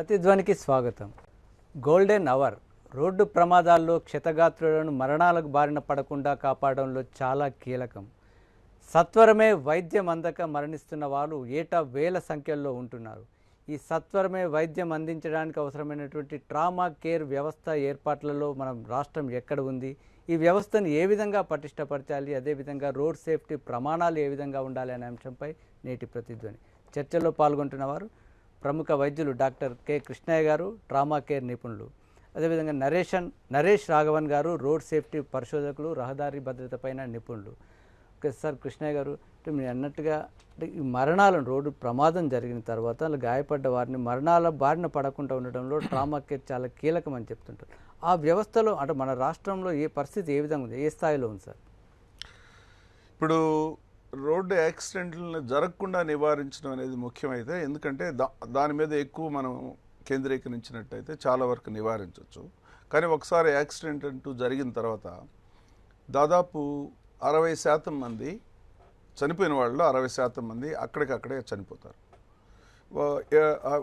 ప్రతిధ్వనికి స్వాగతం. Golden hour road ప్రమాదాల్లో క్షతగాత్రులను మరణాలకు బారిన పడకుండా కాపాడంలో చాలా కీలకం. సత్వరమే వైద్యం అందక మరణిస్తున్న వాళ్ళు ఏటా వేల సంఖ్యల్లో ఉంటున్నారు. ఈ సత్వరమే వైద్యం అందించడానికి అవసరమైనటువంటి ట్రామా కేర్ వ్యవస్థ ఏర్పాట్లలో మనం రాష్ట్రం ఎక్కడ ఉంది? ఈ వ్యవస్థను ఏ విధంగా పటిష్టపరచాలి? అదేవిధంగా రోడ్ సేఫ్టీ ప్రమాణాలు ఏ విధంగా ఉండాలి అనే అంశంపై నేటి ప్రతిధ్వని. చర్చలో పాల్గొంటున్న వారు ప్రముఖ వైద్యులు డాక్టర్ కె కృష్ణయ్య గారు ట్రామా కేర్ నిపుణులు. అదేవిధంగా నరేషన్ నరేష్ రాఘవన్ గారు రోడ్ సేఫ్టీ పరిశోధకులు రహదారి భద్రత పైన నిపుణులు. ఓకే సార్ కృష్ణయ్య గారు అంటే మీరు అన్నట్టుగా అంటే ఈ మరణాలను రోడ్డు ప్రమాదం జరిగిన తర్వాత అలా గాయపడ్డ వారిని మరణాల బారిన పడకుండా ఉండడంలో ట్రామా కేర్ చాలా కీలకం అని చెప్తుంటారు. ఆ వ్యవస్థలో అంటే మన రాష్ట్రంలో ఏ పరిస్థితి ఏ విధంగా ఉంది? ఏ స్థాయిలో ఉంది సార్? ఇప్పుడు రోడ్డు యాక్సిడెంట్లను జరగకుండా నివారించడం అనేది ముఖ్యమైతే ఎందుకంటే దా దాని మీద ఎక్కువ మనం కేంద్రీకరించినట్టయితే చాలా వరకు నివారించవచ్చు కానీ ఒకసారి యాక్సిడెంట్ అంటూ జరిగిన తర్వాత దాదాపు అరవై శాతం మంది చనిపోయిన వాళ్ళు అరవై శాతం మంది అక్కడికక్కడే చనిపోతారు.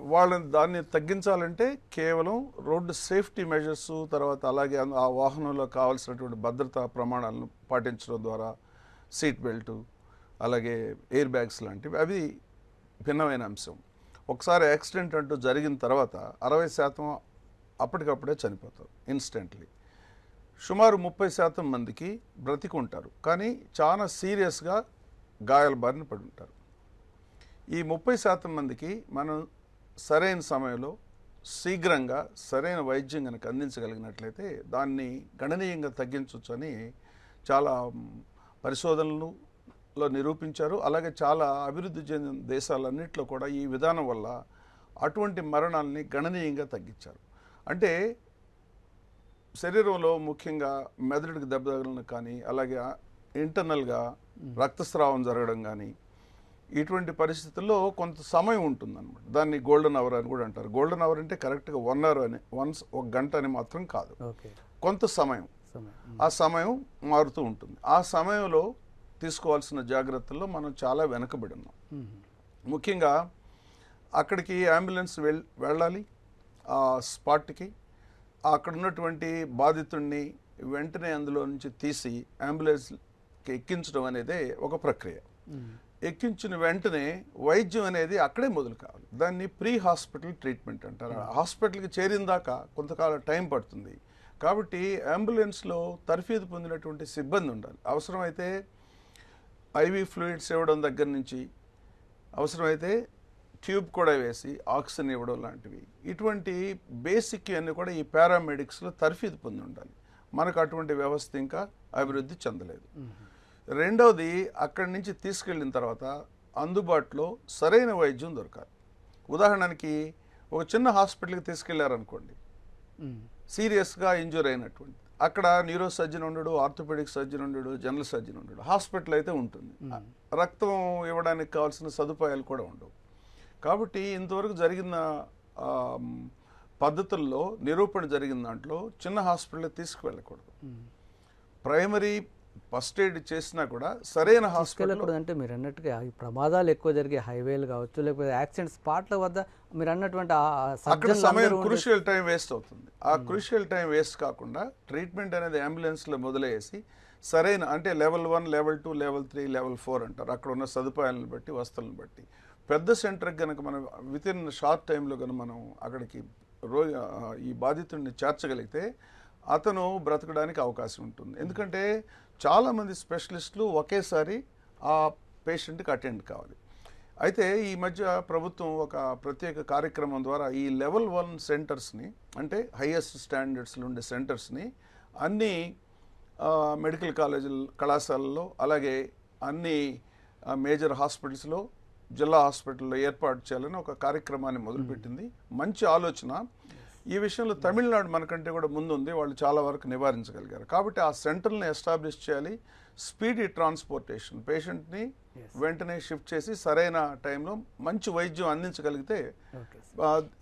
వాళ్ళని దాన్ని తగ్గించాలంటే కేవలం రోడ్డు సేఫ్టీ మెజర్స్ తర్వాత అలాగే ఆ వాహనంలో కావాల్సినటువంటి భద్రతా ప్రమాణాలను పాటించడం ద్వారా సీట్ బెల్ట్ అలాగే ఎయిర్ బ్యాగ్స్ లాంటివి. అవి భిన్నమైన అంశం. ఒకసారి యాక్సిడెంట్ అంటూ జరిగిన తర్వాత అరవై శాతం అప్పటికప్పుడే చనిపోతారు ఇన్స్టెంట్లీ. సుమారు ముప్పై శాతం మందికి బ్రతికుంటారు కానీ చాలా సీరియస్గా గాయాల బారిన పడి ఉంటారు. ఈ ముప్పై శాతం మందికి మనం సరైన సమయంలో శీఘ్రంగా సరైన వైద్యం కనుక అందించగలిగినట్లయితే దాన్ని గణనీయంగా తగ్గించవచ్చు అని చాలా పరిశోధనలు పరిశోధనలలో నిరూపించారు. అలాగే చాలా అభివృద్ధి చెందిన దేశాలన్నింటిలో కూడా ఈ విధానం వల్ల అటువంటి మరణాలని గణనీయంగా తగ్గించారు. అంటే శరీరంలో ముఖ్యంగా మెదడుకి దెబ్బ తగలడం కానీ అలాగే ఇంటర్నల్గా రక్తస్రావం జరగడం కానీ ఇటువంటి పరిస్థితుల్లో కొంత సమయం ఉంటుందన్నమాట. దాన్ని గోల్డెన్ అవర్ అని కూడా అంటారు. గోల్డెన్ అవర్ అంటే కరెక్ట్గా వన్ అవర్ అని వన్స్ ఒక గంట అని మాత్రం కాదు. కొంత సమయం. ఆ సమయం మారుతూ ఉంటుంది. ఆ సమయంలో తీసుకోవాల్సిన జాగ్రత్తల్లో మనం చాలా వెనకబడి ఉన్నాం. ముఖ్యంగా అక్కడికి అంబులెన్స్ వెళ్ వెళ్ళాలి ఆ స్పాట్కి అక్కడ ఉన్నటువంటి బాధితుడిని వెంటనే అందులో నుంచి తీసి అంబులెన్స్కి ఎక్కించడం అనేది ఒక ప్రక్రియ. ఎక్కించిన వెంటనే వైద్యం అనేది అక్కడే మొదలు కావాలి. దాన్ని ప్రీ హాస్పిటల్ ట్రీట్మెంట్ అంటారు. హాస్పిటల్కి చేరిన దాకా కొంతకాలం టైం పడుతుంది. కాబట్టి అంబులెన్స్లో తర్ఫీదు పొందినటువంటి సిబ్బంది ఉండాలి. అవసరమైతే ఐవీ ఫ్లూయిడ్స్ ఇవ్వడం దగ్గర నుంచి అవసరమైతే ట్యూబ్ కూడా వేసి ఆక్సిజన్ ఇవ్వడం లాంటివి. ఇటువంటి బేసిక్ అన్ని కూడా ఈ పారామెడిక్స్లో తర్ఫీదు పొంది ఉండాలి. మనకు అటువంటి వ్యవస్థ ఇంకా అభివృద్ధి చెందలేదు. రెండవది అక్కడి నుంచి తీసుకెళ్ళిన తర్వాత అందుబాటులో సరైన వైద్యం దొరకాలి. ఉదాహరణకి ఒక చిన్న హాస్పిటల్కి తీసుకెళ్ళారనుకోండి. సీరియస్గా ఇంజూర్ అయినటువంటి అక్కడ న్యూరో సర్జన్ ఉండడు ఆర్థోపెడిక్ సర్జన్ ఉండడు జనరల్ సర్జన్ ఉండడు. హాస్పిటల్ అయితే ఉంటుంది. రక్తం ఇవ్వడానికి కావాల్సిన సదుపాయాలు కూడా ఉండవు. కాబట్టి ఇంతవరకు జరిగిన పద్ధతుల్లో నిరూపణ జరిగిన దాంట్లో చిన్న హాస్పిటల్ తీసుకువెళ్ళకూడదు. ప్రైమరీ ఫస్ట్ ఎయిడ్ చేసినా కూడా సరైన హాస్పిటల్ అంటే మీరు అన్నట్టుగా ఈ ప్రమాదాలు ఎక్కువ జరిగే హైవేలు కావచ్చు లేకపోతే యాక్సిడెంట్ స్పాట్ల వద్ద మీరు అన్నటువంటి అక్కడ సమయం క్రూషియల్ టైం వేస్ట్ అవుతుంది. ఆ క్రూషియల్ టైం వేస్ట్ కాకుండా ట్రీట్మెంట్ అనేది అంబులెన్స్లో మొదలయ్యేసి సరైన అంటే level one level two level three level four అంటారు. అక్కడ ఉన్న సదుపాయాలను బట్టి వస్తువులను బట్టి. పెద్ద సెంటర్కి కనుక మనం విత్ ఇన్ షార్ట్ టైంలో కనుక మనం అక్కడికి రో ఈ బాధితుడిని చేర్చగలిగితే అతను బ్రతకడానికి అవకాశం ఉంటుంది. ఎందుకంటే చాలామంది స్పెషలిస్టులు ఒకేసారి ఆ పేషెంట్కి అటెండ్ కావాలి. అయితే ఈ మధ్య ప్రభుత్వం ఒక ప్రత్యేక కార్యక్రమం ద్వారా ఈ లెవెల్ వన్ సెంటర్స్ని అంటే హైయెస్ట్ స్టాండర్డ్స్లో ఉండే సెంటర్స్ని అన్ని మెడికల్ కాలేజీల కళాశాలల్లో అలాగే అన్ని మేజర్ హాస్పిటల్స్లో జిల్లా హాస్పిటల్లో ఏర్పాటు చేయాలని ఒక కార్యక్రమాన్ని మొదలుపెట్టింది. మంచి ఆలోచన. ఈ విషయంలో తమిళనాడు మనకంటే కూడా ముందుంది. వాళ్ళు చాలా వరకు నివారించగలిగారు. కాబట్టి ఆ సెంటర్ని ఎస్టాబ్లిష్ చేయాలి. స్పీడీ ట్రాన్స్పోర్టేషన్ పేషెంట్ని వెంటనే షిఫ్ట్ చేసి సరైన టైంలో మంచి వైద్యం అందించగలిగితే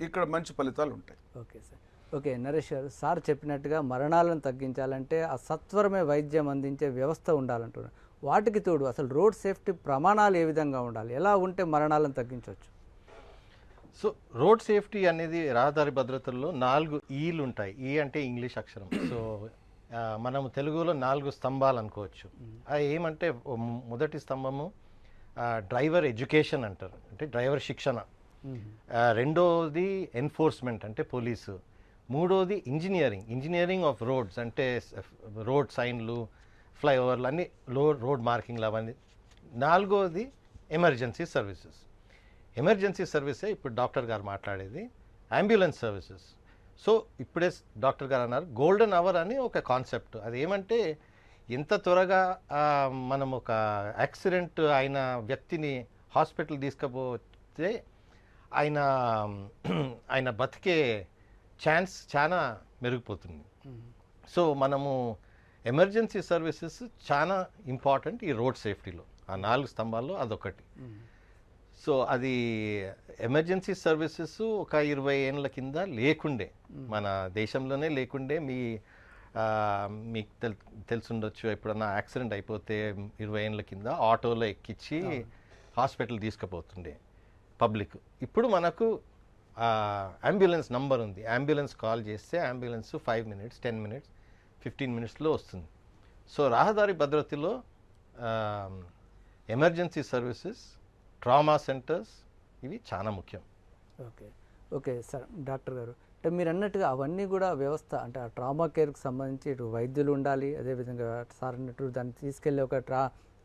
ఇక్కడ మంచి ఫలితాలు ఉంటాయి. ఓకే సార్ ఓకే నరేష్ గారు సార్ చెప్పినట్టుగా మరణాలను తగ్గించాలంటే ఆ సత్వరమే వైద్యం అందించే వ్యవస్థ ఉండాలంటున్నారు. వాటికి తోడు అసలు రోడ్ సేఫ్టీ ప్రమాణాలు ఏ విధంగా ఉండాలి? ఎలా ఉంటే మరణాలను తగ్గించవచ్చు సో రోడ్ సేఫ్టీ అనేది రహదారి భద్రతల్లో నాలుగు ఈలు ఉంటాయి. ఈ అంటే ఇంగ్లీష్ అక్షరం. సో మనం తెలుగులో నాలుగు స్తంభాలు అనుకోవచ్చు. అది ఏమంటే మొదటి స్తంభము డ్రైవర్ ఎడ్యుకేషన్ అంటారు. అంటే డ్రైవర్ శిక్షణ. రెండోది ఎన్ఫోర్స్మెంట్ అంటే పోలీసు. మూడోది ఇంజనీరింగ్. ఇంజనీరింగ్ ఆఫ్ రోడ్స్ అంటే రోడ్ సైన్లు ఫ్లైఓవర్లు అన్ని లో రోడ్ మార్కింగ్లు అవన్నీ. నాలుగోది ఎమర్జెన్సీ సర్వీసెస్. ఎమర్జెన్సీ సర్వీసే ఇప్పుడు డాక్టర్ గారు మాట్లాడేది అంబులెన్స్ సర్వీసెస్. సో ఇప్పుడే డాక్టర్ గారు అన్నారు గోల్డెన్ అవర్ అని ఒక కాన్సెప్ట్ అది ఏమంటే ఎంత త్వరగా మనం ఒక యాక్సిడెంట్ అయిన వ్యక్తిని హాస్పిటల్ తీసుకుపోతే ఆయన ఆయన బతికే ఛాన్స్ చాలా మెరుగుపోతుంది. సో మనము ఎమర్జెన్సీ సర్వీసెస్ చాలా ఇంపార్టెంట్ ఈ రోడ్ సేఫ్టీలో. ఆ నాలుగు స్తంభాల్లో అదొకటి. సో అది ఎమర్జెన్సీ సర్వీసెస్ ఒక ఇరవై ఏళ్ళ కింద లేకుండే. మన దేశంలోనే లేకుండే. మీ మీకు తెల్ తెలుసుండొచ్చు ఎప్పుడన్నా యాక్సిడెంట్ అయిపోతే ఇరవై ఏళ్ళ కింద ఆటోలో ఎక్కించి హాస్పిటల్ తీసుకుపోతుండే పబ్లిక్. ఇప్పుడు మనకు అంబులెన్స్ నంబర్ ఉంది. అంబులెన్స్ కాల్ చేస్తే ambulance five minutes ten minutes fifteen మినిట్స్లో వస్తుంది. సో రహదారి భద్రతలో ఎమర్జెన్సీ సర్వీసెస్ ట్రామా సెంటర్స్ ఇవి చాలా ముఖ్యం. ఓకే. ఓకే సార్ డాక్టర్ గారు. అంటే మీరు అన్నట్టుగా అవన్నీ కూడా వ్యవస్థ అంటే ఆ ట్రామా కేర్కి సంబంధించి ఇటు వైద్యులు ఉండాలి అదేవిధంగా సార్ అన్నట్టు దాన్ని తీసుకెళ్ళే ఒక ట్రా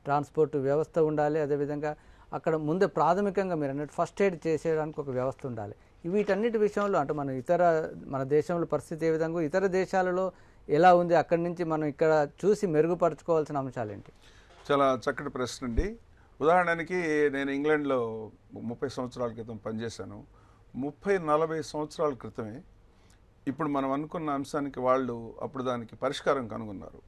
ట్రాన్స్పోర్ట్ వ్యవస్థ ఉండాలి అదేవిధంగా అక్కడ ముందే ప్రాథమికంగా మీరు అన్నట్టు ఫస్ట్ ఎయిడ్ చేసేయడానికి ఒక వ్యవస్థ ఉండాలి. వీటన్నిటి విషయంలో అంటే మన ఇతర మన దేశంలో పరిస్థితి ఏ విధంగా ఇతర దేశాలలో ఎలా ఉంది అక్కడి నుంచి మనం ఇక్కడ చూసి మెరుగుపరచుకోవాల్సిన అంశాలు ఏంటి? చాలా చక్కటి ప్రశ్న అండి. ఉదాహరణకి నేను ఇంగ్లాండ్లో ముప్పై సంవత్సరాల క్రితం పనిచేశాను. ముప్పై నలభై సంవత్సరాల క్రితమే ఇప్పుడు మనం అనుకున్న అంశానికి వాళ్ళు అప్పుడు దానికి పరిష్కారం కనుగొన్నారు.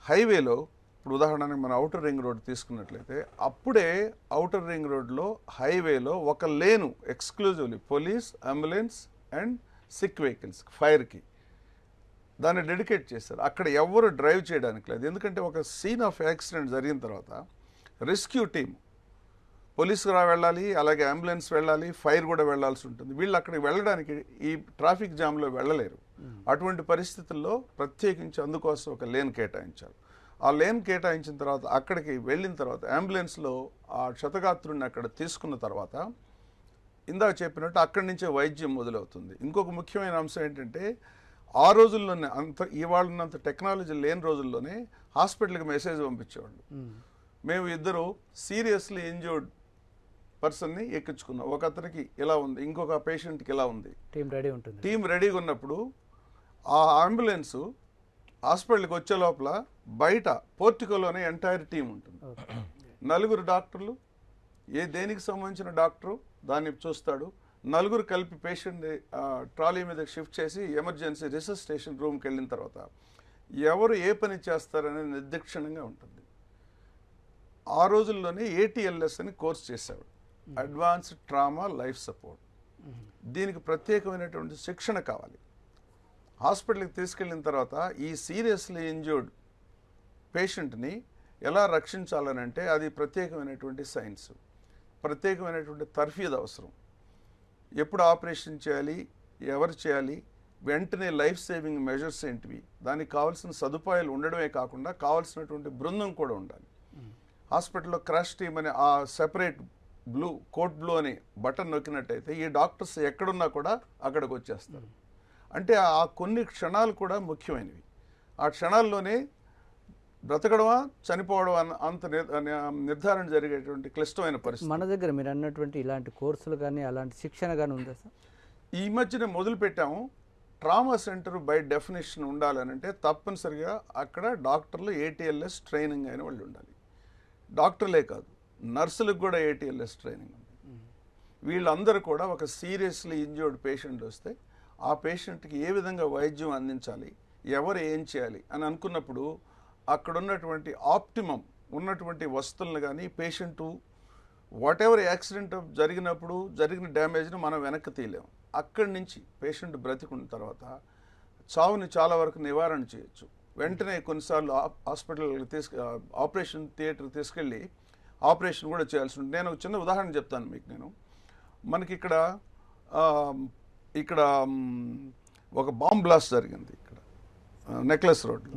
హైవేలో ఇప్పుడు ఉదాహరణకి మనం అవుటర్ రింగ్ రోడ్ తీసుకున్నట్లయితే అప్పుడే అవుటర్ రింగ్ రోడ్లో హైవేలో ఒక lane exclusively police ambulance and sick vehicles ఫైర్కి దాన్ని డెడికేట్ చేశారు. అక్కడ ఎవరు డ్రైవ్ చేయడానికి లేదు. ఎందుకంటే ఒక సీన్ ఆఫ్ యాక్సిడెంట్ జరిగిన తర్వాత రెస్క్యూ టీమ్. పోలీసుకు రా వెళ్ళాలి అలాగే అంబులెన్స్ వెళ్ళాలి ఫైర్ కూడా వెళ్ళాల్సి ఉంటుంది. వీళ్ళు అక్కడికి వెళ్ళడానికి ఈ ట్రాఫిక్ జామ్లో వెళ్ళలేరు. అటువంటి పరిస్థితుల్లో ప్రత్యేకించి అందుకోసం ఒక లేన్ కేటాయించారు. ఆ లేన్ కేటాయించిన తర్వాత అక్కడికి వెళ్ళిన తర్వాత అంబులెన్స్లో ఆ క్షతగాత్రుడిని అక్కడ తీసుకున్న తర్వాత ఇందాక చెప్పినట్టు అక్కడి నుంచే వైద్యం మొదలవుతుంది. ఇంకొక ముఖ్యమైన అంశం ఏంటంటే ఆ రోజుల్లోనే అంత ఇవాళ ఉన్నంత టెక్నాలజీ లేని రోజుల్లోనే హాస్పిటల్కి మెసేజ్ పంపించేవాళ్ళు. మేము ఇద్దరు సీరియస్లీ ఇంజూర్డ్ పర్సన్ని ఎక్కించుకున్నాం. ఒక అతనికి ఇలా ఉంది ఇంకొక పేషెంట్కి ఇలా ఉంది. టీం రెడీ ఉంటుంది. టీం రెడీగా ఉన్నప్పుడు ఆ అంబులెన్స్ హాస్పిటల్కి వచ్చే లోపల బయట పోర్టికోలోనే ఎంటైర్ టీం ఉంటుంది. నలుగురు డాక్టర్లు ఏ దేనికి సంబంధించిన డాక్టరు దాన్ని చూస్తాడు. నలుగురు కలిపి పేషెంట్ ట్రాలీ మీద షిఫ్ట్ చేసి ఎమర్జెన్సీ రిసస్టేషన్ రూమ్కి వెళ్ళిన తర్వాత ఎవరు ఏ పని చేస్తారనేది నిర్దిక్షణంగా ఉంటుంది. ఆ రోజుల్లోనే ఏటీఎల్ఎస్ అని కోర్స్ చేశాడు. అడ్వాన్స్డ్ ట్రామా లైఫ్ సపోర్ట్ దీనికి ప్రత్యేకమైనటువంటి శిక్షణ కావాలి. హాస్పిటల్కి తీసుకెళ్ళిన తర్వాత ఈ సీరియస్లీ ఇంజూర్డ్ పేషెంట్ని ఎలా రక్షించాలని అంటే అది ప్రత్యేకమైనటువంటి సైన్స్ ప్రత్యేకమైనటువంటి తర్ఫీదు అవసరం. ఎప్పుడు ఆపరేషన్ చేయాలి ఎవరు చేయాలి వెంటనే లైఫ్ సేవింగ్ మెజర్స్ ఏంటివి దానికి కావాల్సిన సదుపాయాలు ఉండడమే కాకుండా కావాల్సినటువంటి బృందం కూడా ఉండాలి. హాస్పిటల్లో క్రాష్ టీమ్ అనే ఆ సెపరేట్ బ్లూ కోట్ బ్లూ అని బటన్ నొక్కినట్టయితే ఈ డాక్టర్స్ ఎక్కడున్నా కూడా అక్కడికి వచ్చేస్తారు. అంటే ఆ కొన్ని క్షణాలు కూడా ముఖ్యమైనవి. ఆ క్షణాల్లోనే బ్రతకడమా చనిపోవడం అంత నిర్- నిర్ధారణ జరిగేటువంటి క్లిష్టమైన పరిస్థితి. మన దగ్గర మీరు అన్నటువంటి ఇలాంటి కోర్సులు కానీ అలాంటి శిక్షణ కానీ ఉందా సార్? ఈ మధ్యన మొదలు పెట్టాము. ట్రామా సెంటర్ బై డెఫినేషన్ ఉండాలనంటే తప్పనిసరిగా అక్కడ డాక్టర్లు ఏటీఎల్ఎస్ ట్రైనింగ్ అయిన వాళ్ళు ఉండాలి. డాక్టర్లే కాదు నర్సులకు కూడా ఏటీఎల్ఎస్ ట్రైనింగ్ ఉంది. వీళ్ళందరూ కూడా ఒక సీరియస్లీ ఇంజర్డ్ పేషెంట్ వస్తే ఆ పేషెంట్కి ఏ విధంగా వైద్యం అందించాలి ఎవరు ఏం చేయాలి అని అనుకున్నప్పుడు అక్కడ ఉన్నటువంటి ఆప్టిమం ఉన్నటువంటి వస్తువులను కానీ పేషెంటు వాట్ ఎవర్ యాక్సిడెంట్ జరిగినప్పుడు జరిగిన డ్యామేజ్ని మనం వెనక్కి తీయలేము. అక్కడి నుంచి పేషెంట్ బ్రతికున్న తర్వాత చావుని చాలా వరకు నివారణ చేయొచ్చు. వెంటనే కొన్నిసార్లు హాస్పిటల్కి తీసుకు ఆపరేషన్ థియేటర్ తీసుకెళ్ళి ఆపరేషన్ కూడా చేయాల్సి ఉంటుంది. నేను ఒక చిన్న ఉదాహరణ చెప్తాను మీకు నేను. మనకి ఇక్కడ ఇక్కడ ఒక బాంబ్ బ్లాస్ట్ జరిగింది ఇక్కడ. నెక్లెస్ రోడ్లో.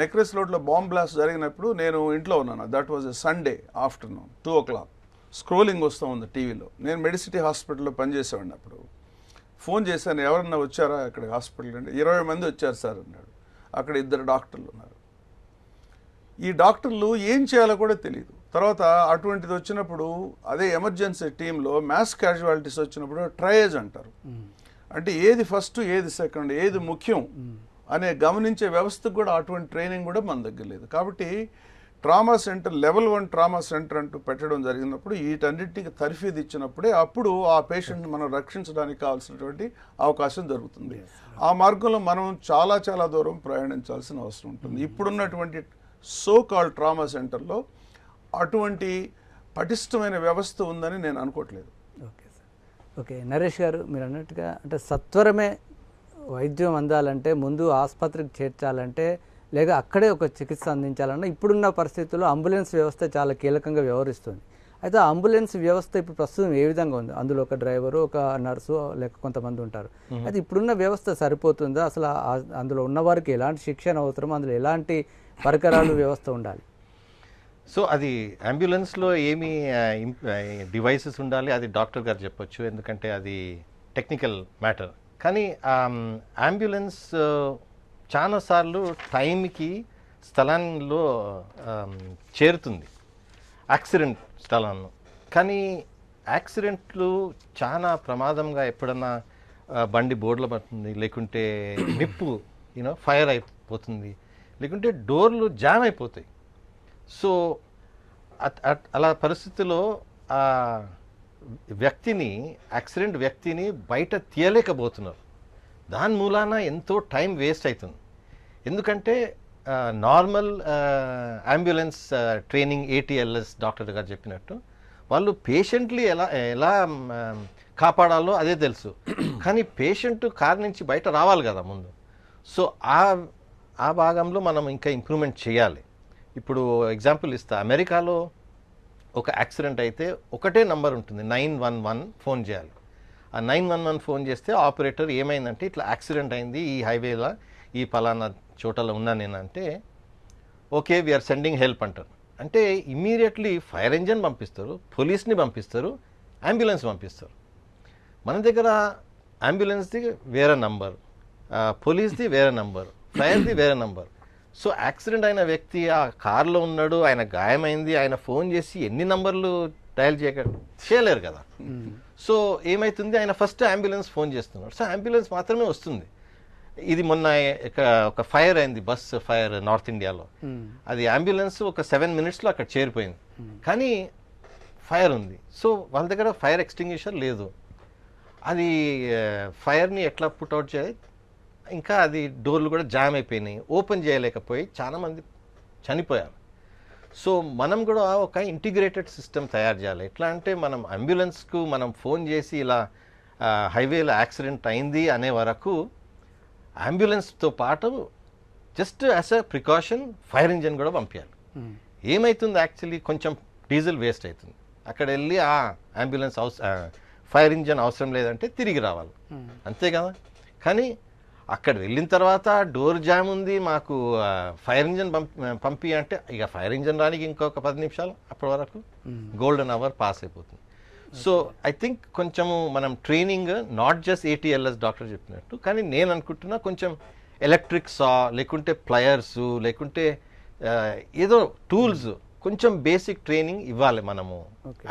నెక్లెస్ రోడ్లో బాంబ్ బ్లాస్ట్ జరిగినప్పుడు నేను ఇంట్లో ఉన్నాను. That was a Sunday afternoon two o'clock scrolling వస్తూ ఉంది టీవీలో. నేను మెడిసిటీ హాస్పిటల్లో పనిచేసేవాడిని అప్పుడు. ఫోన్ చేశాను ఎవరన్నా వచ్చారా ఇక్కడ హాస్పిటల్ అంటే ఇరవై మంది వచ్చారు సార్ అన్నాడు. అక్కడ ఇద్దరు డాక్టర్లు ఉన్నారు. ఈ డాక్టర్లు ఏం చేయాలో కూడా తెలియదు తర్వాత అటువంటిది వచ్చినప్పుడు అదే ఎమర్జెన్సీ టీంలో మ్యాస్ క్యాజువాలిటీస్ వచ్చినప్పుడు ట్రయేజ్ అంటారు. అంటే ఏది ఫస్ట్ ఏది సెకండ్ ఏది ముఖ్యం అనే గమనించే వ్యవస్థకు కూడా అటువంటి ట్రైనింగ్ కూడా మన దగ్గర లేదు. కాబట్టి trauma centre level one trauma centre అంటూ పెట్టడం జరిగినప్పుడు వీటన్నిటికి తర్ఫీదు ఇచ్చినప్పుడే అప్పుడు ఆ పేషెంట్ మనం రక్షించడానికి కావాల్సినటువంటి అవకాశం జరుగుతుంది ఆ మార్గంలో మనం చాలా చాలా దూరం ప్రయాణించాల్సిన అవసరం ఉంటుంది. ఇప్పుడున్నటువంటి సో కాల్ ట్రామా సెంటర్లో అటువంటి పటిష్టమైన వ్యవస్థ ఉందని నేను అనుకోవట్లేదు. Okay sir. ఓకే నరేష్ గారు మీరు అన్నట్టుగా అంటే సత్వరమే వైద్యం అందాలంటే ముందు ఆసుపత్రికి చేర్చాలంటే లేక అక్కడే ఒక చికిత్స అందించాలన్నా ఇప్పుడున్న పరిస్థితుల్లో అంబులెన్స్ వ్యవస్థ చాలా కీలకంగా వ్యవహరిస్తుంది. అయితే ఆ అంబులెన్స్ వ్యవస్థ ఇప్పుడు ప్రస్తుతం ఏ విధంగా ఉంది? అందులో ఒక డ్రైవరు ఒక నర్సు లేక కొంతమంది ఉంటారు. అయితే ఇప్పుడున్న వ్యవస్థ సరిపోతుందా? అసలు అందులో ఉన్న వారికి ఎలాంటి శిక్షణ అవసరం? అందులో ఎలాంటి పరికరాలు వ్యవస్థ ఉండాలి? సో అది అంబులెన్స్లో ఏమి డివైసెస్ ఉండాలి? అది డాక్టర్ గారు చెప్పొచ్చు. ఎందుకంటే అది టెక్నికల్ మ్యాటర్. కానీ అంబులెన్స్ చాలాసార్లు టైంకి స్థలంలో చేరుతుంది. యాక్సిడెంట్ స్థలాన్ని కానీ యాక్సిడెంట్లు చాలా ప్రమాదంగా ఎప్పుడన్నా బండి బోర్డులో పడుతుంది లేకుంటే నిప్పు యూనో ఫైర్ అయిపోతుంది లేకుంటే డోర్లు జామ్ అయిపోతాయి. సో అట్- అట్- అలా పరిస్థితిలో ఆ వ్యక్తిని యాక్సిడెంట్ వ్యక్తిని బయట తీయలేకపోతున్నారు. దాని మూలాన ఎంతో టైం వేస్ట్ అవుతుంది. ఎందుకంటే normal ambulance training ATLS doctor గారు చెప్పినట్టు వాళ్ళు పేషెంట్లీ ఎలా ఎలా కాపాడాలో అదే తెలుసు. కానీ పేషెంట్ కార్ నుంచి బయట రావాలి కదా ముందు. సో ఆ ఆ భాగంలో మనం ఇంకా ఇంప్రూవ్మెంట్ చేయాలి. ఇప్పుడు ఎగ్జాంపుల్ ఇస్తా. అమెరికాలో ఒక యాక్సిడెంట్ అయితే ఒకటే నంబర్ ఉంటుంది. నైన్ వన్ వన్ ఫోన్ చేయాలి. ఆ నైన్ వన్ వన్ ఫోన్ చేస్తే ఆపరేటర్ ఏమైందంటే ఇట్లా యాక్సిడెంట్ అయింది ఈ హైవేలో ఈ పలానా చోటలో ఉన్నా నేను అంటే ఓకే వీఆర్ సెండింగ్ హెల్ప్ అంటారు. అంటే ఇమీడియట్లీ ఫైర్ ఇంజన్ పంపిస్తారు పోలీస్ని పంపిస్తారు అంబులెన్స్ పంపిస్తారు. మన దగ్గర అంబులెన్స్ది వేరే నంబర్ పోలీస్ది వేరే నంబర్ ఫైర్ది వేరే నంబర్ సో యాక్సిడెంట్ అయిన వ్యక్తి ఆ కార్లో ఉన్నాడు ఆయన గాయమైంది ఆయన ఫోన్ చేసి ఎన్ని నంబర్లు డయల్ చేయక చేయలేరు కదా. సో ఏమైతుంది? ఆయన ఫస్ట్ అంబులెన్స్ ఫోన్ చేస్తున్నాడు. సో అంబులెన్స్ మాత్రమే వస్తుంది. ఇది మొన్న ఒక ఫైర్ అయింది బస్ ఫైర్ నార్త్ ఇండియాలో. అది అంబులెన్స్ ఒక సెవెన్ మినిట్స్లో అక్కడ చేరిపోయింది. కానీ ఫైర్ ఉంది. సో వాళ్ళ దగ్గర ఫైర్ ఎక్స్టింగ్విషర్ లేదు. అది ఫైర్ని ఎట్లా పుట్అవుట్ చేయాలి? ఇంకా అది డోర్లు కూడా జామ్ అయిపోయినాయి. ఓపెన్ చేయలేకపోయి చాలామంది చనిపోయారు. సో మనం కూడా ఒక ఇంటిగ్రేటెడ్ సిస్టమ్ తయారు చేయాలి. ఎట్లా అంటే మనం అంబులెన్స్కు మనం ఫోన్ చేసి ఇలా హైవేలో యాక్సిడెంట్ అయింది అనే వరకు అంబులెన్స్తో పాటు just as a precaution fire engine కూడా పంపించాలి ఏమైతుంది యాక్చువల్లీ? కొంచెం డీజిల్ వేస్ట్ అవుతుంది. అక్కడ వెళ్ళి ఆ అంబులెన్స్ అవస ఫైర్ ఇంజన్ అవసరం లేదంటే తిరిగి రావాలి. అంతే కదా? కానీ అక్కడ వెళ్ళిన తర్వాత డోర్ జామ్ ఉంది మాకు ఫైర్ ఇంజన్ పంపి పంపి అంటే ఇక ఫైర్ ఇంజన్ రానికి ఇంకొక పది నిమిషాలు అప్పటి వరకు. గోల్డెన్ అవర్ పాస్ అయిపోతుంది. సో ఐ థింక్ కొంచెము మనం training not just ATLS doctor చెప్పినట్టు కానీ నేను అనుకుంటున్నా కొంచెం ఎలక్ట్రిక్ సా లేకుంటే ప్లయర్స్ లేకుంటే ఆ, ఏదో టూల్స్ కొంచెం బేసిక్ ట్రైనింగ్ ఇవ్వాలి మనము.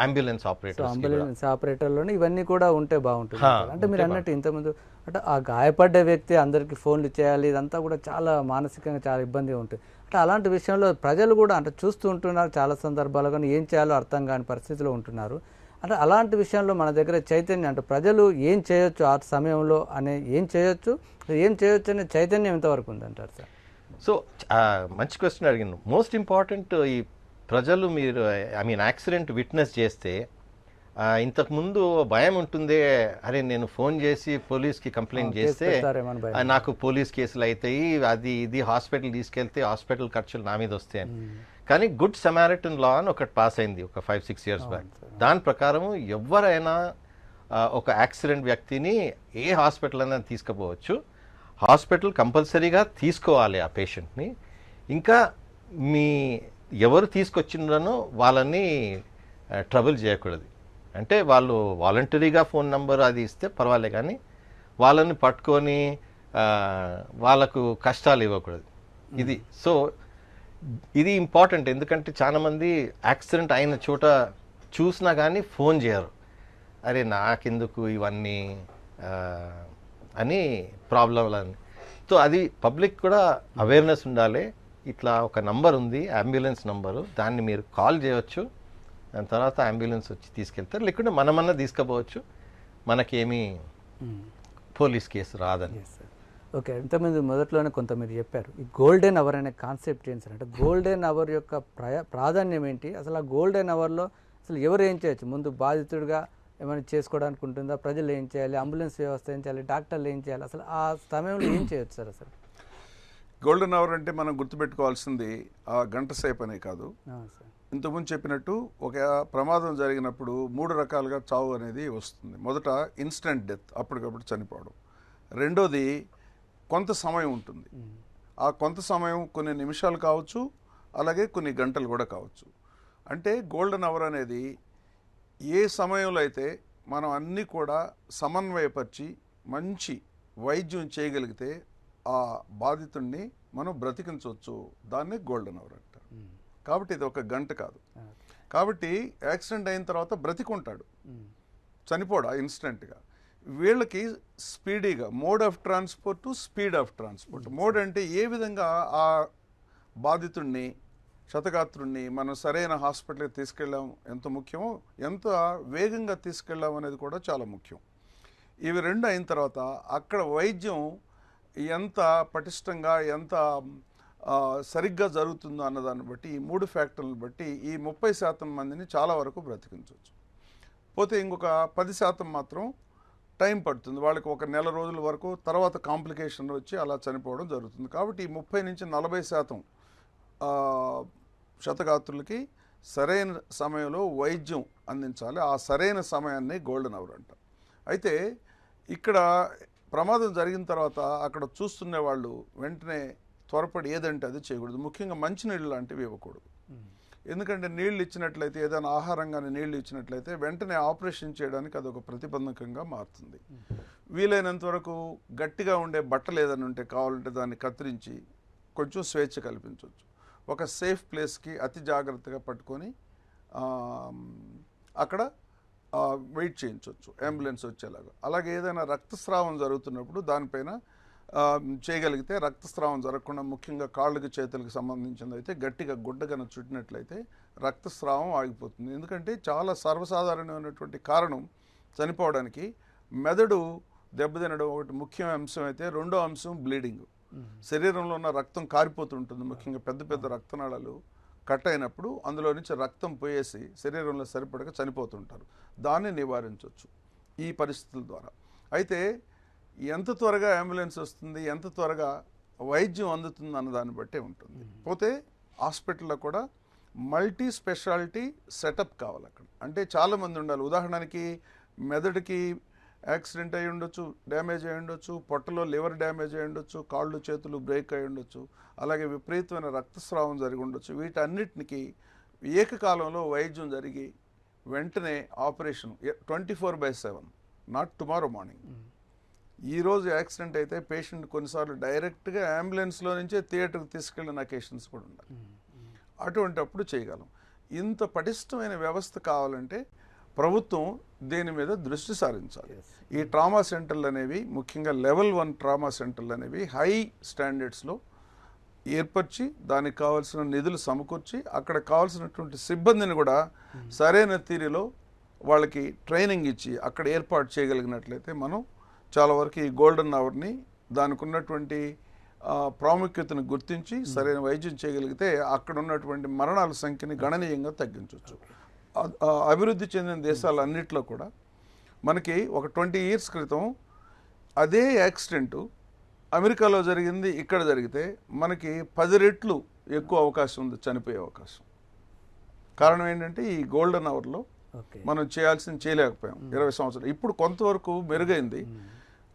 అంబులెన్స్ సో ఆపరేటర్స్ అంబులెన్స్ ఆపరేటర్లోనే ఇవన్నీ కూడా ఉంటే బాగుంటుంది. అంటే మీరు అన్నట్టు ఇంతకుముందు అంటే ఆ గాయపడ్డ వ్యక్తి అందరికీ ఫోన్లు చేయాలి ఇదంతా కూడా చాలా మానసికంగా చాలా ఇబ్బందిగా ఉంటుంది. అంటే అలాంటి విషయంలో ప్రజలు కూడా అంటే చూస్తూ ఉంటున్నారు చాలా సందర్భాలు కానీ ఏం చేయాలో అర్థం కాని పరిస్థితిలో ఉంటున్నారు. అంటే అలాంటి విషయంలో మన దగ్గర చైతన్యం అంటే ప్రజలు ఏం చేయొచ్చు ఆ సమయంలో అనే ఏం చేయొచ్చు ఏం చేయొచ్చు అనే చైతన్యం ఎంతవరకు ఉందంటారు సార్? సో మంచి క్వశ్చన్ అడిగాను మోస్ట్ ఇంపార్టెంట్ ఈ ప్రజలు మీరు ఐ మీన్ యాక్సిడెంట్ విట్నెస్ చేస్తే ఇంతకుముందు భయం ఉంటుందే అరే నేను ఫోన్ చేసి పోలీస్కి కంప్లైంట్ చేస్తే నాకు పోలీస్ కేసులు అవుతాయి అది ఇది హాస్పిటల్ తీసుకెళ్తే హాస్పిటల్ ఖర్చులు నా మీద వస్తాయి అని కానీ గుడ్ సమారిటన్ లా అని ఒకటి పాస్ అయింది ఒక ఫైవ్ సిక్స్ ఇయర్స్ బ్యాక్ దాని ప్రకారం ఎవరైనా ఒక యాక్సిడెంట్ వ్యక్తిని ఏ హాస్పిటల్ అయినా తీసుకుపోవచ్చు. హాస్పిటల్ కంపల్సరీగా తీసుకోవాలి ఆ పేషెంట్ని ఇంకా మీ ఎవరు తీసుకొచ్చిండ్రనో వాళ్ళని ట్రబుల్ చేయకూడదు. అంటే వాళ్ళు వాలంటరీగా ఫోన్ నంబర్ అది ఇస్తే పర్వాలే కానీ వాళ్ళని పట్టుకొని వాళ్ళకు కష్టాలు ఇవ్వకూడదు. ఇది. సో ఇది ఇంపార్టెంట్. ఎందుకంటే చాలా మంది యాక్సిడెంట్ అయిన చోట చూసినా కానీ ఫోన్ చేయరు. అరే నాకెందుకు ఇవన్నీ అని ప్రాబ్లం అని సో అది పబ్లిక్ కూడా అవేర్నెస్ ఉండాలి. ఇట్లా ఒక నంబర్ ఉంది అంబులెన్స్ నంబరు. దాన్ని మీరు కాల్ చేయవచ్చు దాని తర్వాత అంబులెన్స్ వచ్చి తీసుకెళ్తారు. లేకుంటే మనమన్నా తీసుకుపోవచ్చు. మనకేమీ పోలీస్ కేసు రాదని. ఓకే ఇంతకుముందు మొదట్లోనే కొంత మీరు చెప్పారు. ఈ గోల్డెన్ అవర్ అనే కాన్సెప్ట్ ఏంటి సార్? అంటే గోల్డెన్ అవర్ యొక్క ప్రయా ప్రాధాన్యం ఏంటి? అసలు ఆ గోల్డెన్ అవర్లో అసలు ఎవరు ఏం చేయొచ్చు? ముందు బాధితుడిగా ఏమైనా చేసుకోవడానికి ఉంటుందా? ప్రజలు ఏం చేయాలి? అంబులెన్స్ వ్యవస్థ ఏం చేయాలి? డాక్టర్లు ఏం చేయాలి? అసలు ఆ సమయంలో ఏం చేయొచ్చు సార్ అసలు? గోల్డెన్ అవర్ అంటే మనం గుర్తుపెట్టుకోవాల్సింది ఆ గంట సేపు అనే కాదు. ఇంతకుముందు చెప్పినట్టు ఒక ప్రమాదం జరిగినప్పుడు మూడు రకాలుగా చావు అనేది వస్తుంది. మొదట ఇన్స్టెంట్ డెత్ అప్పటికప్పుడు చనిపోవడం. రెండోది కొంత సమయం ఉంటుంది. ఆ కొంత సమయం కొన్ని నిమిషాలు కావచ్చు అలాగే కొన్ని గంటలు కూడా కావచ్చు. అంటే గోల్డెన్ అవర్ అనేది ఏ సమయంలో అయితే మనం అన్నీ కూడా సమన్వయపరిచి మంచి వైద్యం చేయగలిగితే ఆ బాధితుడిని మనం బ్రతికించవచ్చు. దాన్నే గోల్డెన్ అవర్ అంటారు. కాబట్టి ఇది ఒక గంట కాదు. కాబట్టి యాక్సిడెంట్ అయిన తర్వాత బ్రతికుంటాడు. చనిపోడా ఇన్స్టెంట్గా? వీళ్ళకి స్పీడీగా mode of transport speed of transport. Mode అంటే ఏ విధంగా ఆ బాధితుడిని శతగాత్రుణ్ణి మనం సరైన హాస్పిటల్కి తీసుకెళ్ళాం ఎంత ముఖ్యమో ఎంత వేగంగా తీసుకెళ్ళాం అనేది కూడా చాలా ముఖ్యం. ఇవి రెండు అయిన తర్వాత అక్కడ వైద్యం ఎంత పటిష్టంగా ఎంత సరిగ్గా జరుగుతుందో అన్నదాన్ని బట్టి ఈ మూడు ఫ్యాక్టర్లను బట్టి ఈ ముప్పై శాతం మందిని చాలా వరకు బ్రతికించవచ్చు. పోతే ఇంకొక పది శాతం మాత్రం టైం పడుతుంది. వాళ్ళకి ఒక నెల రోజుల వరకు తర్వాత కాంప్లికేషన్ వచ్చి అలా చనిపోవడం జరుగుతుంది. కాబట్టి ఈ ముప్పై నుంచి నలభై శాతం శతగాత్రులకి సరైన సమయంలో వైద్యం అందించాలి. ఆ సరైన సమయాన్ని గోల్డెన్ అవర్ అంట. అయితే ఇక్కడ ప్రమాదం జరిగిన తర్వాత అక్కడ చూస్తున్న వాళ్ళు వెంటనే త్వరపడి ఏదంటే అది చేయకూడదు. ముఖ్యంగా మంచినీళ్ళు లాంటివి ఇవ్వకూడదు. ఎందుకంటే నీళ్ళు ఇచ్చినట్లయితే ఏదైనా ఆహారం కానీ నీళ్ళు ఇచ్చినట్లయితే వెంటనే ఆపరేషన్ చేయడానికి అదొక ప్రతిబంధకంగా మారుతుంది. వీలైనంత వరకు గట్టిగా ఉండే బట్టలు ఏదైనా ఉంటే కావాలంటే దాన్ని కత్తిరించి కొంచెం స్వేచ్ఛ కల్పించవచ్చు. ఒక సేఫ్ ప్లేస్కి అతి జాగ్రత్తగా పట్టుకొని అక్కడ వెయిట్ చేయించవచ్చు. అంబులెన్స్ వచ్చేలాగా. అలాగే ఏదైనా రక్తస్రావం జరుగుతున్నప్పుడు దానిపైన చేయగలిగితే రక్తస్రావం జరగకుండా ముఖ్యంగా కాళ్ళకి చేతులకు సంబంధించింది అయితే గట్టిగా గుడ్డ కనుక చుట్టినట్లయితే రక్తస్రావం ఆగిపోతుంది. ఎందుకంటే చాలా సర్వసాధారణమైనటువంటి కారణం చనిపోవడానికి మెదడు దెబ్బతినడం ఒకటి ముఖ్యమైన అంశం అయితే రెండో అంశం బ్లీడింగ్. శరీరంలో ఉన్న రక్తం కారిపోతుంటుంది ముఖ్యంగా పెద్ద పెద్ద రక్తనాళాలు కట్ అయినప్పుడు అందులో నుంచి రక్తం పోయేసి శరీరంలో సరిపడక చనిపోతుంటారు. దాన్ని నివారించవచ్చు ఈ పరిస్థితుల ద్వారా. అయితే ఎంత త్వరగా అంబులెన్స్ వస్తుంది ఎంత త్వరగా వైద్యం అందుతుంది అన్న దాన్ని బట్టే ఉంటుంది. పోతే హాస్పిటల్లో కూడా మల్టీ స్పెషాలిటీ సెటప్ కావాలి అక్కడ. అంటే చాలామంది ఉండాలి. ఉదాహరణకి మెదడుకి యాక్సిడెంట్ అయి ఉండొచ్చు డ్యామేజ్ అయి ఉండొచ్చు పొట్టలో లివర్ డ్యామేజ్ అయి ఉండొచ్చు కాళ్ళు చేతులు బ్రేక్ అయి ఉండొచ్చు అలాగే విపరీతమైన రక్తస్రావం జరిగి ఉండొచ్చు. వీటన్నిటికి ఏకకాలంలో వైద్యం జరిగి వెంటనే operation twenty four by seven not tomorrow morning. ఈ రోజు యాక్సిడెంట్ అయితే పేషెంట్ కొన్నిసార్లు డైరెక్ట్గా అంబులెన్స్లో నుంచే థియేటర్కి తీసుకెళ్ళిన అకేషన్స్ కూడా ఉన్నాయి అటువంటి అప్పుడు చేయగలం. ఇంత పటిష్టమైన వ్యవస్థ కావాలంటే ప్రభుత్వం దీని మీద దృష్టి సారించాలి. ఈ ట్రామా సెంటర్లు అనేవి ముఖ్యంగా లెవెల్ వన్ ట్రామా సెంటర్లు అనేవి హై స్టాండర్డ్స్లో ఏర్పరిచి దానికి కావాల్సిన నిధులు సమకూర్చి అక్కడ కావాల్సినటువంటి సిబ్బందిని కూడా సరైన తీరులో వాళ్ళకి ట్రైనింగ్ ఇచ్చి అక్కడ ఏర్పాటు చేయగలిగినట్లయితే మనం చాలా వరకు ఈ గోల్డెన్ అవర్ని దానికి ఉన్నటువంటి ప్రాముఖ్యతను గుర్తించి సరైన వైద్యం చేయగలిగితే అక్కడ ఉన్నటువంటి మరణాల సంఖ్యని గణనీయంగా తగ్గించవచ్చు. అభివృద్ధి చెందిన దేశాలన్నింటిలో కూడా మనకి ఒక ట్వంటీ ఇయర్స్ క్రితం అదే యాక్సిడెంట్ అమెరికాలో జరిగింది ఇక్కడ జరిగితే మనకి పది రెట్లు ఎక్కువ అవకాశం ఉంది చనిపోయే అవకాశం. కారణం ఏంటంటే ఈ గోల్డెన్ అవర్లో మనం చేయాల్సింది చేయలేకపోయాం ఇరవై సంవత్సరాలు. ఇప్పుడు కొంతవరకు మెరుగైంది.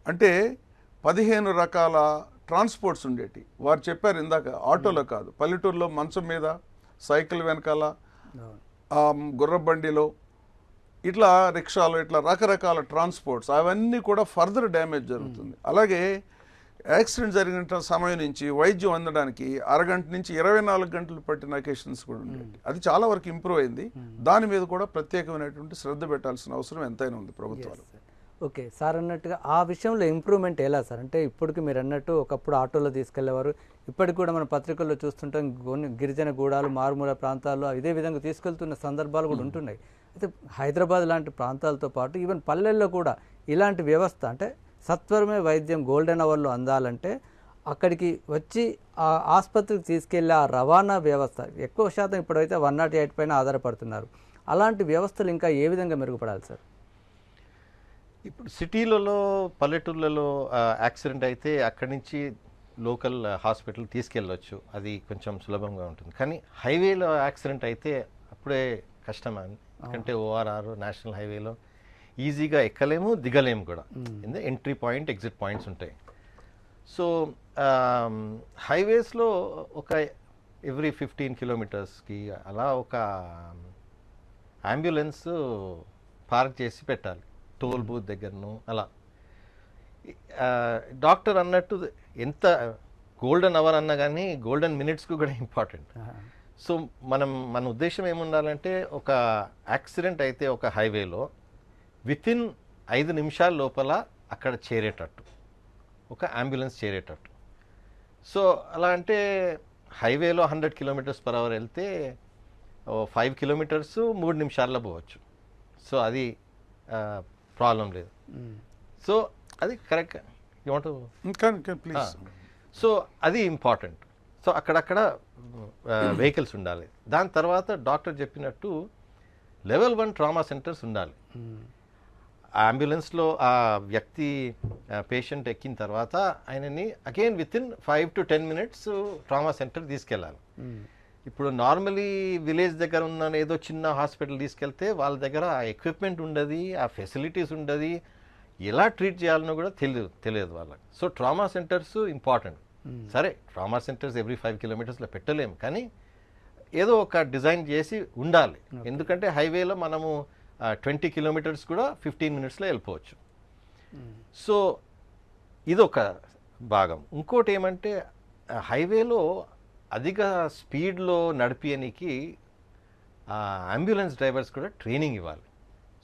అంటే పదిహేను రకాల ట్రాన్స్పోర్ట్స్ ఉండేటి. వారు చెప్పారు ఇందాక ఆటోలో కాదు పల్లెటూరులో మంచం మీద సైకిల్ వెనకాల అవును. ఆ, గుర్ర బండిలో ఇట్లా రిక్షాలు ఇట్లా రకరకాల ట్రాన్స్పోర్ట్స్ అవన్నీ కూడా ఫర్దర్ డ్యామేజ్ జరుగుతుంది. అలాగే యాక్సిడెంట్ జరిగిన సమయం నుంచి వైద్యం అందడానికి అరగంట నుంచి ఇరవై నాలుగు గంటలు పట్టిన అకేషన్స్ కూడా ఉండేవి అది చాలా వరకు ఇంప్రూవ్ అయింది. దాని మీద కూడా ప్రత్యేకమైనటువంటి శ్రద్ధ పెట్టాల్సిన అవసరం ఎంతైనా ఉంది ప్రభుత్వాలు. ఓకే సార్ అన్నట్టుగా ఆ విషయంలో ఇంప్రూవ్మెంట్ ఎలా సార్? అంటే ఇప్పటికి మీరు అన్నట్టు ఒకప్పుడు ఆటోలో తీసుకెళ్ళేవారు ఇప్పటికి కూడా మన పత్రికల్లో చూస్తుంటాం కొన్ని గిరిజన గూడాలు మారుమూల ప్రాంతాల్లో ఇదే విధంగా తీసుకెళ్తున్న సందర్భాలు కూడా ఉంటున్నాయి. అయితే హైదరాబాద్ లాంటి ప్రాంతాలతో పాటు ఈవెన్ పల్లెల్లో కూడా ఇలాంటి వ్యవస్థ అంటే సత్వరమే వైద్యం గోల్డెన్ అవర్లో అందాలంటే అక్కడికి వచ్చి ఆ ఆసుపత్రికి తీసుకెళ్ళే ఆ రవాణా వ్యవస్థ ఎక్కువ శాతం ఇప్పుడైతే వన్ నాట్ ఎయిట్ పైన ఆధారపడుతున్నారు. అలాంటి వ్యవస్థలు ఇంకా ఏ విధంగా మెరుగుపడాలి సార్? ఇప్పుడు సిటీలలో పల్లెటూర్లలో ఆ, యాక్సిడెంట్ అయితే అక్కడి నుంచి లోకల్ హాస్పిటల్ తీసుకెళ్ళవచ్చు అది కొంచెం సులభంగా ఉంటుంది. కానీ హైవేలో యాక్సిడెంట్ అయితే అప్పుడే కష్టం ఎందుకంటే ఓఆర్ఆర్ నేషనల్ హైవేలో ఈజీగా ఎక్కలేము దిగలేము కూడా. ఎందుకంటే ఎంట్రీ పాయింట్ ఎగ్జిట్ పాయింట్స్ ఉంటాయి. సో హైవేస్లో ఒక ఎవ్రీ ఫిఫ్టీన్ కిలోమీటర్స్కి అలా ఒక అంబులెన్స్ పార్క్ చేసి పెట్టాలి. టోల్ బూత్ దగ్గరను అలా. డాక్టర్ అన్నట్టు ఎంత గోల్డెన్ అవర్ అన్నా కానీ గోల్డెన్ మినిట్స్కి కూడా ఇంపార్టెంట్. సో మనం మన ఉద్దేశం ఏముండాలంటే ఒక యాక్సిడెంట్ అయితే ఒక హైవేలో విత్ ఇన్ ఐదు నిమిషాల లోపల అక్కడ చేరేటట్టు. ఒక అంబులెన్స్ చేరేటట్టు. సో అలా అంటే హైవేలో హండ్రెడ్ కిలోమీటర్స్ పర్ అవర్ వెళ్తే ఫైవ్ కిలోమీటర్స్ మూడు నిమిషాల్లో పోవచ్చు. సో అది ప్రాబ్లం లేదు. సో అది కరెక్ట్. ఏమంటూ కానీ ప్లీజ్ సో అది ఇంపార్టెంట్. సో అక్కడక్కడ వెహికల్స్ ఉండాలి. దాని తర్వాత డాక్టర్ చెప్పినట్టు లెవెల్ వన్ ట్రామా సెంటర్స్ ఉండాలి. ఆ అంబులెన్స్లో ఆ వ్యక్తి పేషెంట్ ఎక్కిన తర్వాత ఆయనని again within five to ten minutes trauma centre తీసుకెళ్ళాలి. ఇప్పుడు నార్మలీ విలేజ్ దగ్గర ఉన్న ఏదో చిన్న హాస్పిటల్ తీసుకెళ్తే వాళ్ళ దగ్గర ఆ ఎక్విప్మెంట్ ఉండదు ఆ ఫెసిలిటీస్ ఉండదు. ఎలా ట్రీట్ చేయాలనో కూడా తెలియదు తెలియదు వాళ్ళకి. సో ట్రామా సెంటర్స్ ఇంపార్టెంట్ సరే ట్రామా సెంటర్స్ ఎవ్రీ ఫైవ్ కిలోమీటర్స్లో పెట్టలేము కానీ ఏదో ఒక డిజైన్ చేసి ఉండాలి. ఎందుకంటే హైవేలో మనము ట్వంటీ కిలోమీటర్స్ కూడా ఫిఫ్టీన్ మినిట్స్లో వెళ్ళిపోవచ్చు. సో ఇదొక భాగం. ఇంకోటి ఏమంటే హైవేలో అధిక స్పీడ్లో నడిపియనికి అంబులెన్స్ డ్రైవర్స్ కూడా ట్రైనింగ్ ఇవ్వాలి.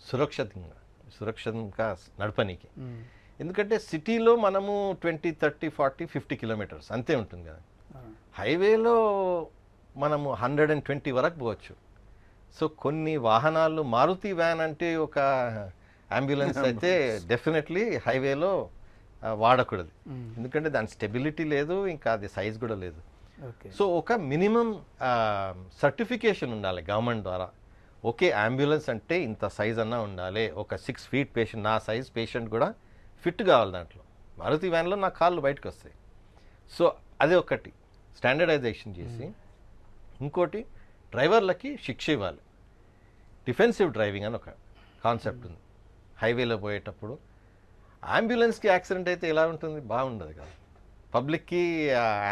సురక్షితంగా సురక్షితంగా నడపనీకి. ఎందుకంటే సిటీలో మనము twenty thirty forty fifty kilometres అంతే ఉంటుంది కదా. హైవేలో మనము హండ్రెడ్ అండ్ ట్వంటీ వరకు పోవచ్చు. సో కొన్ని వాహనాలు మారుతి వ్యాన్ అంటే ఒక అంబులెన్స్ అయితే డెఫినెట్లీ హైవేలో వాడకూడదు. ఎందుకంటే దాని స్టెబిలిటీ లేదు ఇంకా అది సైజ్ కూడా లేదు. సో ఒక మినిమం సర్టిఫికేషన్ ఉండాలి గవర్నమెంట్ ద్వారా. ఓకే అంబులెన్స్ అంటే ఇంత సైజ్ అన్నా ఉండాలి ఒక సిక్స్ ఫీట్ పేషెంట్ నా సైజ్ పేషెంట్ కూడా ఫిట్ కావాలి దాంట్లో. మారుతి వ్యాన్లో నా కాళ్ళు బయటకు వస్తాయి. సో అది ఒకటి స్టాండర్డైజేషన్ చేసి. ఇంకోటి డ్రైవర్లకి శిక్ష ఇవ్వాలి. డిఫెన్సివ్ డ్రైవింగ్ అని ఒక కాన్సెప్ట్ ఉంది. హైవేలో పోయేటప్పుడు అంబులెన్స్కి యాక్సిడెంట్ అయితే ఎలా ఉంటుంది? బాగుండదు కదా. పబ్లిక్కి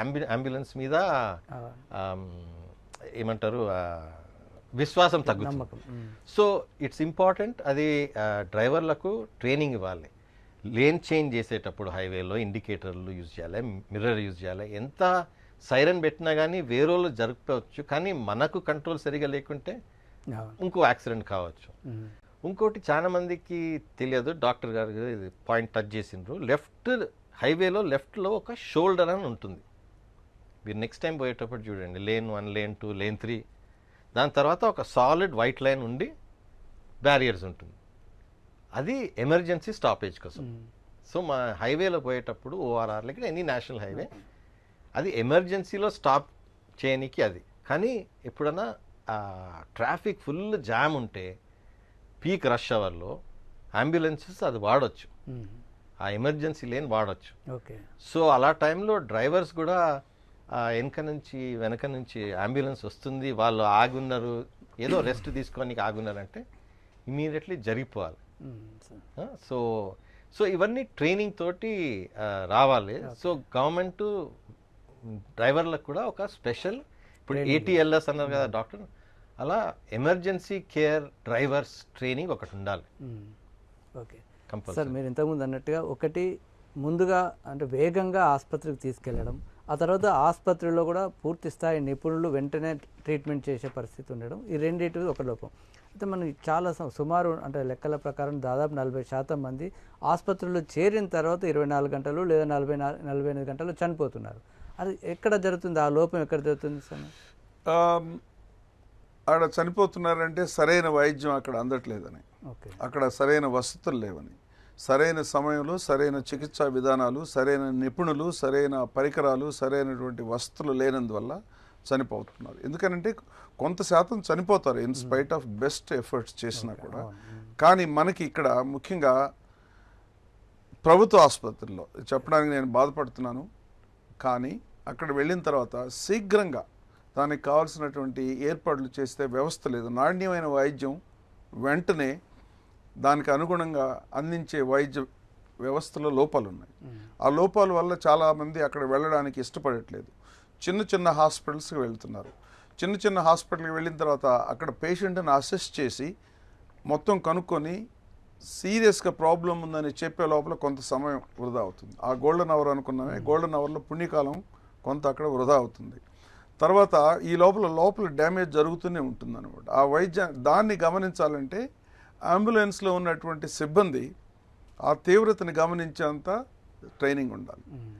అంబు అంబులెన్స్ మీద ఏమంటారు విశ్వాసం తగ్గుతుంది. సో ఇట్స్ ఇంపార్టెంట్ అది డ్రైవర్లకు ట్రైనింగ్ ఇవ్వాలి. లేన్ చేంజ్ చేసేటప్పుడు హైవేలో ఇండికేటర్లు యూజ్ చేయాలి మిర్రర్ యూజ్ చేయాలి. ఎంత సైరన్ పెట్టినా కానీ వేరేళ్ళు జరగవచ్చు కానీ మనకు కంట్రోల్ సరిగా లేకుంటే. ఇంకో యాక్సిడెంట్ కావచ్చు. ఇంకోటి చాలా మందికి తెలియదు డాక్టర్ గారు ఇది పాయింట్ టచ్ చేసిండ్రు. లెఫ్ట్ హైవేలో లెఫ్ట్లో ఒక షోల్డర్ అని ఉంటుంది. మీరు నెక్స్ట్ టైం పోయేటప్పుడు చూడండి lane one lane two lane three. దాని తర్వాత ఒక సాలిడ్ వైట్ లైన్ ఉండి బ్యారియర్స్ ఉంటుంది. అది ఎమర్జెన్సీ స్టాపేజ్ కోసం. సో మా హైవేలో పోయేటప్పుడు ఓఆర్ఆర్ లేక ఎనీ నేషనల్ హైవే అది ఎమర్జెన్సీలో స్టాప్ చేయనికి అది. కానీ ఎప్పుడన్నా ట్రాఫిక్ ఫుల్ జామ్ ఉంటే పీక్ రష్ అవర్లో అంబులెన్సెస్ అది వాడొచ్చు. ఆ ఎమర్జెన్సీ లేన్ వాడొచ్చు. ఓకే. సో అలా టైంలో డ్రైవర్స్ కూడా వెనక నుంచి వెనక నుంచి అంబులెన్స్ వస్తుంది. వాళ్ళు ఆగున్నారు. ఏదో రెస్ట్ తీసుకోనికి ఆగున్నారంటే ఇమీడియట్లీ జరిగిపోవాలి. సో సో ఇవన్నీ ట్రైనింగ్ తోటి రావాలి. సో గవర్నమెంట్ డ్రైవర్లకు కూడా ఒక స్పెషల్ ఇప్పుడు ఏటీఎల్ఎస్ అన్నారు కదా డాక్టర్ అలా ఎమర్జెన్సీ కేర్ డ్రైవర్స్ ట్రైనింగ్ ఒకటి ఉండాలి. ఓకే. సార్ మీరు ఇంతకుముందు అన్నట్టుగా ఒకటి ముందుగా అంటే వేగంగా ఆసుపత్రికి తీసుకెళ్ళడం ఆ తర్వాత ఆసుపత్రిలో కూడా పూర్తి స్థాయి నిపుణులు వెంటనే ట్రీట్మెంట్ చేసే పరిస్థితి ఉండడం ఈ రెండింటి ఒక లోపం. అయితే మనం చాలా సం- సుమారు అంటే లెక్కల ప్రకారం దాదాపు నలభై శాతం మంది ఆసుపత్రిలో చేరిన తర్వాత ఇరవై నాలుగు గంటలు లేదా నలభై నాలుగు నలభై ఎనిమిది గంటలు చనిపోతున్నారు. అది ఎక్కడ జరుగుతుంది? ఆ లోపం ఎక్కడ జరుగుతుంది సార్? ఆడ చనిపోతున్నారంటే సరైన వైద్యం అక్కడ అందట్లేదని. అక్కడ సరైన వసతులు లేవని. సరైన సమయంలో సరైన చికిత్సా విధానాలు సరైన నిపుణులు సరైన పరికరాలు సరైనటువంటి వసతులు లేనందువల్ల చనిపోతున్నారు. ఎందుకనంటే కొంత శాతం చనిపోతారు in spite of best efforts చేసినా కూడా. కానీ మనకి ఇక్కడ ముఖ్యంగా ప్రభుత్వ ఆసుపత్రుల్లో చెప్పడానికి నేను బాధపడుతున్నాను. కానీ అక్కడ వెళ్ళిన తర్వాత శీఘ్రంగా దానికి కావాల్సినటువంటి ఏర్పాట్లు చేస్తే వ్యవస్థ లేదు. నాణ్యమైన వైద్యం వెంటనే దానికి అనుగుణంగా అందించే వైద్య వ్యవస్థలో లోపాలు ఉన్నాయి ఆ లోపాల వల్ల చాలామంది అక్కడ వెళ్ళడానికి ఇష్టపడట్లేదు. చిన్న చిన్న హాస్పిటల్స్కి వెళ్తున్నారు. చిన్న చిన్న హాస్పిటల్కి వెళ్ళిన తర్వాత అక్కడ పేషెంట్ని అసెస్ చేసి మొత్తం కనుక్కొని సీరియస్గా ప్రాబ్లం ఉందని చెప్పే లోపల కొంత సమయం వృధా అవుతుంది. ఆ గోల్డెన్ అవర్ అనుకున్నామే. గోల్డెన్ అవర్లో పుణ్యకాలం కొంత అక్కడ వృధా అవుతుంది. తర్వాత ఈ లోపల లోపల డ్యామేజ్ జరుగుతూనే ఉంటుంది అనమాట ఆ వైద్య దాన్ని గమనించాలంటే అంబులెన్స్లో ఉన్నటువంటి సిబ్బంది ఆ తీవ్రతని గమనించేంత ట్రైనింగ్ ఉండాలి.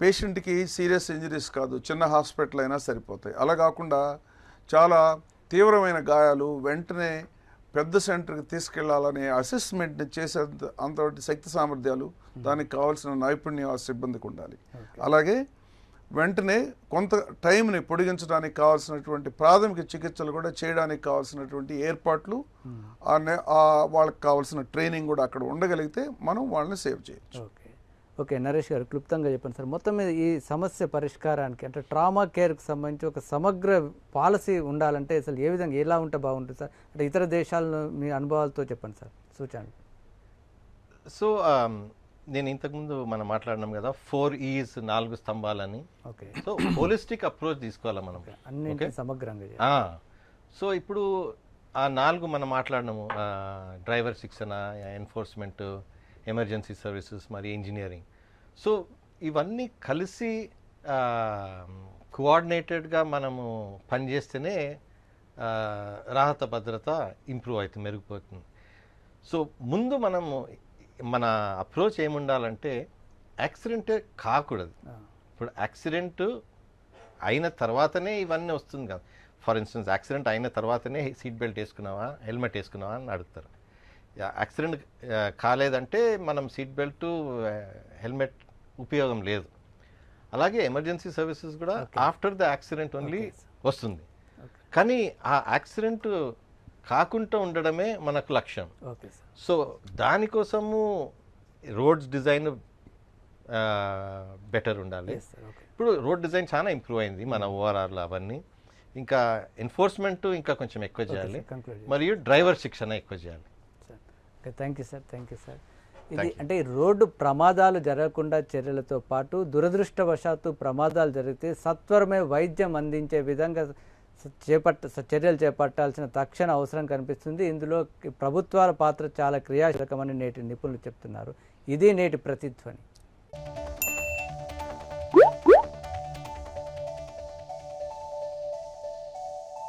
పేషెంట్కి సీరియస్ ఇంజరీస్ కాదు చిన్న హాస్పిటల్ అయినా సరిపోతాయి. అలా కాకుండా చాలా తీవ్రమైన గాయాలు వెంటనే పెద్ద సెంటర్కి తీసుకెళ్ళాలనే అసెస్మెంట్ని చేసేంత అంతటి శక్తి సామర్థ్యాలు దానికి కావాల్సిన నైపుణ్యం ఆ సిబ్బందికి ఉండాలి. అలాగే వెంటనే కొంత టైంని పొడిగించడానికి కావాల్సినటువంటి ప్రాథమిక చికిత్సలు కూడా చేయడానికి కావాల్సినటువంటి ఏర్పాట్లు ఆ వాళ్ళకి కావాల్సిన ట్రైనింగ్ కూడా అక్కడ ఉండగలిగితే మనం వాళ్ళని సేవ్ చేయొచ్చు. ఓకే. ఓకే నరేష్ గారు క్లుప్తంగా చెప్పండి సార్. మొత్తం మీద ఈ సమస్య పరిష్కారానికి అంటే ట్రామా కేర్కి సంబంధించి ఒక సమగ్ర పాలసీ ఉండాలంటే అసలు ఏ విధంగా ఎలా ఉంటే బాగుంటుంది సార్? అంటే ఇతర దేశాలను మీ అనుభవాలతో చెప్పండి సార్. సూచనలు. సో నేను ఇంతకుముందు మనం మాట్లాడినాం కదా ఫోర్ ఈజ్ నాలుగు స్తంభాలని. ఓకే. సో హోలిస్టిక్ అప్రోచ్ తీసుకోవాలి మనం. అన్నింటినీ సమగ్రంగా సో ఇప్పుడు ఆ నాలుగు మనం మాట్లాడినాము డ్రైవర్ శిక్షణ ఎన్ఫోర్స్మెంట్ ఎమర్జెన్సీ సర్వీసెస్ మరి ఇంజనీరింగ్ సో ఇవన్నీ కలిసి కోఆర్డినేటెడ్గా మనము పనిచేస్తేనే రాహత భద్రత ఇంప్రూవ్ అవుతుంది మెరుగుపోతుంది సో ముందు మనము మన అప్రోచ్ ఏముండాలంటే యాక్సిడెంటే కాకూడదు. ఇప్పుడు యాక్సిడెంట్ అయిన తర్వాతనే ఇవన్నీ వస్తుంది కదా. ఫర్ ఇన్స్టెన్స్ యాక్సిడెంట్ అయిన తర్వాతనే సీట్ బెల్ట్ వేసుకున్నావా హెల్మెట్ వేసుకున్నావా అని అడుగుతారు. యాక్సిడెంట్ కాలేదంటే మనం సీట్ బెల్ట్ హెల్మెట్ ఉపయోగం లేదు. అలాగే ఎమర్జెన్సీ సర్వీసెస్ కూడా ఆఫ్టర్ ద యాక్సిడెంట్ ఓన్లీ వస్తుంది. కానీ ఆ యాక్సిడెంట్ కాకుండా ఉండడమే మనకు లక్ష్యం. Okay sir. సో దానికోసము రోడ్స్ డిజైన్ బెటర్ ఉండాలి. ఇప్పుడు రోడ్ డిజైన్ చాలా ఇంప్రూవ్ అయింది మన ఓఆర్ఆర్లో అవన్నీ. ఇంకా ఎన్ఫోర్స్మెంట్ ఇంకా కొంచెం ఎక్కువ చేయాలి. మరియు డ్రైవర్ శిక్షణ ఎక్కువ చేయాలి. Thank you sir thank you sir ఇది అంటే రోడ్డు ప్రమాదాలు జరగకుండా చర్యలతో పాటు దురదృష్టవశాత్తు ప్రమాదాలు జరిగితే సత్వరమే వైద్యం అందించే విధంగా చేపట్ట స- చర్యలు చేపట్టాల్సిన తక్షణ అవసరం కనిపిస్తుంది. ఇందులో ప్రభుత్వాల పాత్ర చాలా క్రియాశీలకమని నేటి నిపుణులు చెప్తున్నారు. ఇది నేటి ప్రతిధ్వని.